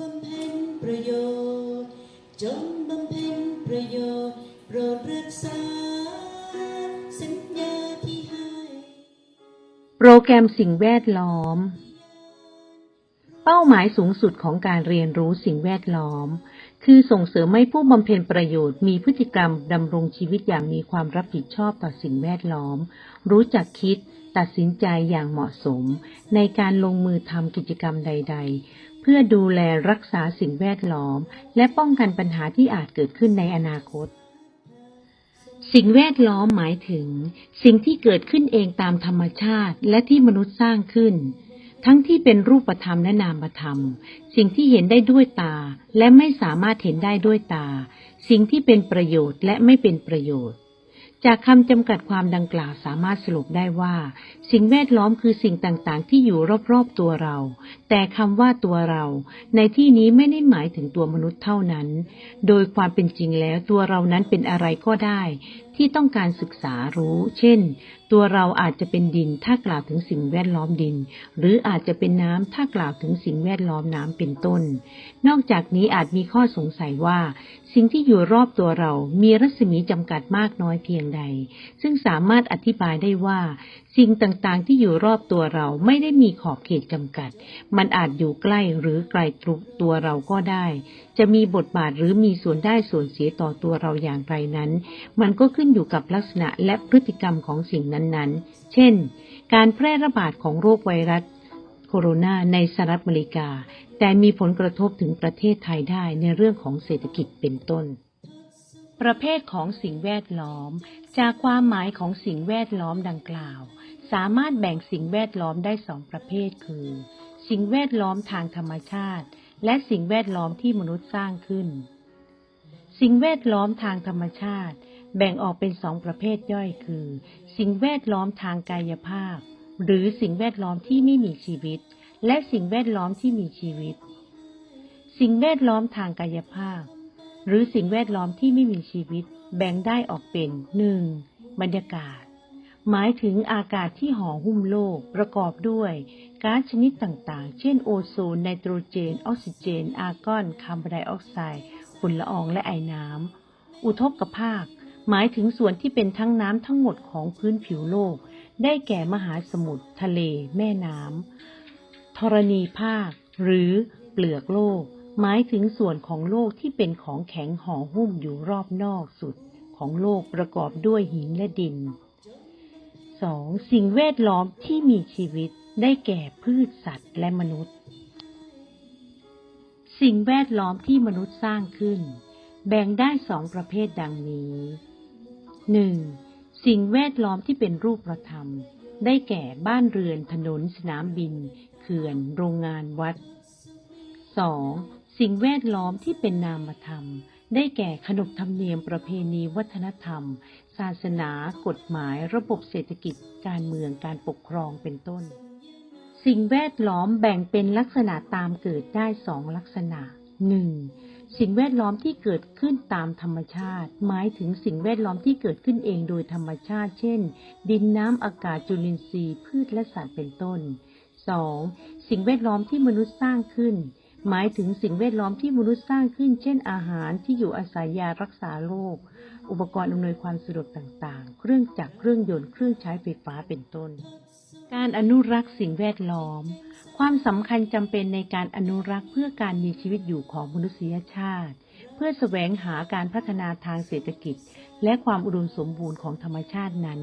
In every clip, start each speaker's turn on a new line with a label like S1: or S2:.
S1: บำเพ็ญประโยชน์ จงบำเพ็ญประโยชน์ โปรดรักษา สัญญาที่ให้
S2: โปรแกรมสิ่งแวดล้อม เป้าหมายสูงสุดของการเรียนรู้สิ่งแวดล้อม คือส่งเสริมให้ผู้บำเพ็ญประโยชน์มีพฤติกรรมดำรงชีวิตอย่างมีความรับผิดชอบต่อสิ่งแวดล้อม รู้จักคิดตัดสินใจอย่างเหมาะสมในการลงมือทำกิจกรรมใด ๆ พื่อดูแลรักษาสิ่งแวดล้อม และป้องกันปัญหาที่อาจเกิดขึ้นในอนาคต สิ่งแวดล้อมหมายถึง สิ่งที่เกิดขึ้นเองตามธรรมชาติและที่มนุษย์สร้างขึ้น ทั้งที่เป็นรูปธรรมและนามธรรม สิ่งที่เห็นได้ด้วยตา และไม่สามารถเห็นได้ด้วยตา สิ่งที่เป็นประโยชน์และไม่เป็นประโยชน์ จากคำจำกัดความดังกล่าวสามารถสรุปได้ว่า สิ่งแวดล้อมคือสิ่งต่างๆ ที่อยู่รอบๆตัวเรา แต่คำว่าตัวเรา ในที่นี้ไม่ได้หมายถึงตัวมนุษย์เท่านั้น โดยความเป็นจริงแล้วตัวเรานั้นเป็นอะไรก็ได้ ที่ต้องการศึกษารู้ เช่น ตัวเราอาจจะเป็นดินถ้ากล่าวถึงสิ่งแวดล้อมดิน หรืออาจจะเป็นน้ำถ้ากล่าวถึงสิ่งแวดล้อมน้ำเป็นต้น นอกจากนี้อาจมีข้อสงสัยว่า สิ่งที่อยู่รอบตัวเรามีรัศมีจำกัดมากน้อยเพียงใดซึ่งสามารถอธิบายได้ว่า สิ่งต่างๆ ที่อยู่รอบตัวเราไม่ได้มีขอบเขตจำกัด มันอาจอยู่ใกล้หรือไกลตัวเราก็ได้ จะมีบทบาทหรือมีส่วนได้ส่วนเสียต่อตัวเราอย่างไรนั้น มันก็ขึ้นอยู่กับลักษณะและพฤติกรรมของสิ่งนั้นๆ เช่น การแพร่ระบาดของโรคไวรัสโคโรนาในสหรัฐอเมริกา แต่มีผลกระทบถึงประเทศไทยได้ในเรื่องของเศรษฐกิจเป็นต้น ประเภทของสิ่งแวดล้อม จากความหมายของสิ่งแวดล้อมดังกล่าว สามารถแบ่งสิ่งแวดล้อมได้สองประเภทคือ สิ่งแวดล้อมทางธรรมชาติ และสิ่งแวดล้อมที่มนุษย์สร้างขึ้น สิ่งแวดล้อมทางธรรมชาติ แบ่งออกเป็นสองประเภทย่อยคือ สิ่งแวดล้อมทางกายภาพ หรือสิ่งแวดล้อมที่ไม่มีชีวิต และสิ่งแวดล้อมที่มีชีวิต สิ่งแวดล้อมทางกายภาพ หรือสิ่งแวดล้อมที่ไม่มีชีวิตแบ่งได้ออกเป็นหนึ่งบรรยากาศ หมายถึงอากาศที่ห่อหุ้มโลกประกอบด้วยก๊าซชนิดต่างๆ เช่นโอโซนไนโตรเจน ออกซิเจน อาร์กอน คาร์บอนไดออกไซด์ฝุ่นละอองและไอน้ำอุทกภาค หมายถึงส่วนที่เป็นทั้งน้ำทั้งหมดของพื้นผิวโลก ได้แก่มหาสมุทรทะเล แม่น้ำธรณีภาค หรือเปลือกโลก หมายถึงส่วนของโลกที่เป็นของแข็งห่อหุ้มอยู่รอบนอกสุดของโลกประกอบด้วยหินและดิน 2. สิ่งแวดล้อมที่มีชีวิตได้แก่พืชสัตว์และมนุษย์ สิ่งแวดล้อมที่มนุษย์สร้างขึ้น แบ่งได้สองประเภทดังนี้ 1. สิ่งแวดล้อมที่เป็นรูปธรรม ได้แก่บ้านเรือนถนนสนามบิน เขื่อน โรงงานวัด 2. สิ่งแวดล้อมที่เป็นนามธรรม ได้แก่ขนบธรรมเนียมประเพณีวัฒนธรรม ศาสนา กฎหมาย ระบบเศรษฐกิจ การเมืองการปกครองเป็นต้น สิ่งแวดล้อมแบ่งเป็นลักษณะตามเกิดได้สองลักษณะ 1. สิ่งแวดล้อมที่เกิดขึ้นตามธรรมชาติ หมายถึงสิ่งแวดล้อมที่เกิดขึ้นเองโดยธรรมชาติ เช่น ดินน้ำอากาศจุลินทรีย์ พืชและสัตว์เป็นต้น 2. สิ่งแวดล้อมที่มนุษย์สร้างขึ้น หมายถึงสิ่งแวดล้อมที่มนุษย์สร้างขึ้น เช่นอาหารที่อยู่อาศัยยารักษาโรค อุปกรณ์อำนวยความสะดวกต่างๆ เครื่องจักรเครื่องยนต์เครื่องใช้ไฟฟ้าเป็นต้น การอนุรักษ์สิ่งแวดล้อม ความสำคัญจำเป็นในการอนุรักษ์เพื่อการมีชีวิตอยู่ของมนุษยชาติ เพื่อแสวงหาการพัฒนาทางเศรษฐกิจ และความอุดมสมบูรณ์ของธรรมชาตินั้น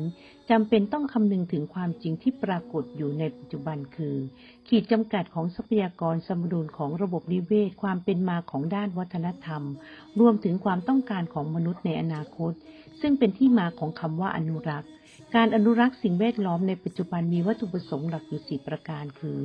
S2: จำเป็นต้องคำนึงถึงความจริงที่ปรากฏอยู่ในปัจจุบันคือ ขีดจำกัดของทรัพยากรสมดุลของระบบนิเวศ ความเป็นมาของด้านวัฒนธรรม รวมถึงความต้องการของมนุษย์ในอนาคต ซึ่งเป็นที่มาของคำว่าอนุรักษ์ การอนุรักษ์สิ่งแวดล้อมในปัจจุบันมีวัตถุประสงค์หลักอยู่สี่ประการคือ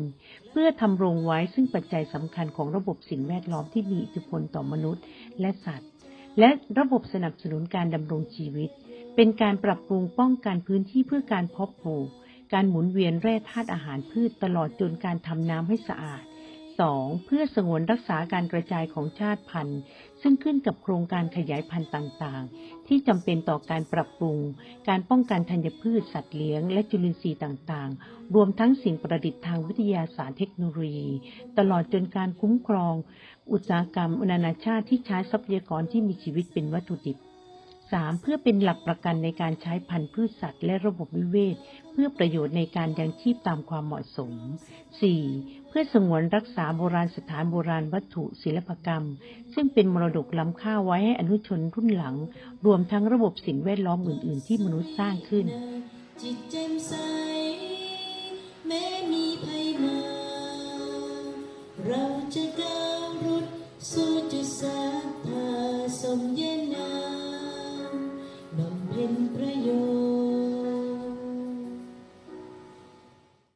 S2: 1. เพื่อทำรงไว้ซึ่งปัจจัยสำคัญของระบบสิ่งแวดล้อมที่มีอิทธิพลต่อมนุษย์และสัตว์ และระบบสนับสนุนการดำรงชีวิต เป็นการปรับปรุงป้องกันพื้นที่เพื่อการเพาะปลูก การหมุนเวียนแร่ธาตุอาหารพืชตลอดจนการทำน้ำให้สะอาด 2. เพื่อสงวนรักษาการกระจายของชาติพันธุ์ ซึ่งขึ้นกับโครงการขยายพันธุ์ต่างๆ ที่จำเป็นต่อการปรับปรุง การป้องกันธัญพืชสัตว์เลี้ยง และจุลินทรีย์ต่างๆ รวมทั้งสิ่งประดิษฐ์ทางวิทยาศาสตร์เทคโนโลยี ตลอดจนการคุ้มครอง อุตสาหกรรมนานาชาติที่ใช้ทรัพยากรที่มีชีวิตเป็นวัตถุดิบ 3. เพื่อเป็นหลักประกันในการใช้พันธุ์พืชสัตว์และระบบวิเวศ เพื่อประโยชน์ในการยังชีพตามความเหมาะสม 4. เพื่อสงวนรักษาโบราณสถานโบราณวัตถุศิลปกรรม ซึ่งเป็นมรดกล้ำค่าไว้ให้อนุชนรุ่นหลัง รวมทั้งระบบสิ่งแวดล้อมอื่น ๆ ที่มนุษย์สร้างขึ้น
S1: จิตแจใสแม้มีภัยมา เราจะก้าวรุดสู้จุดสาธาสมเย็น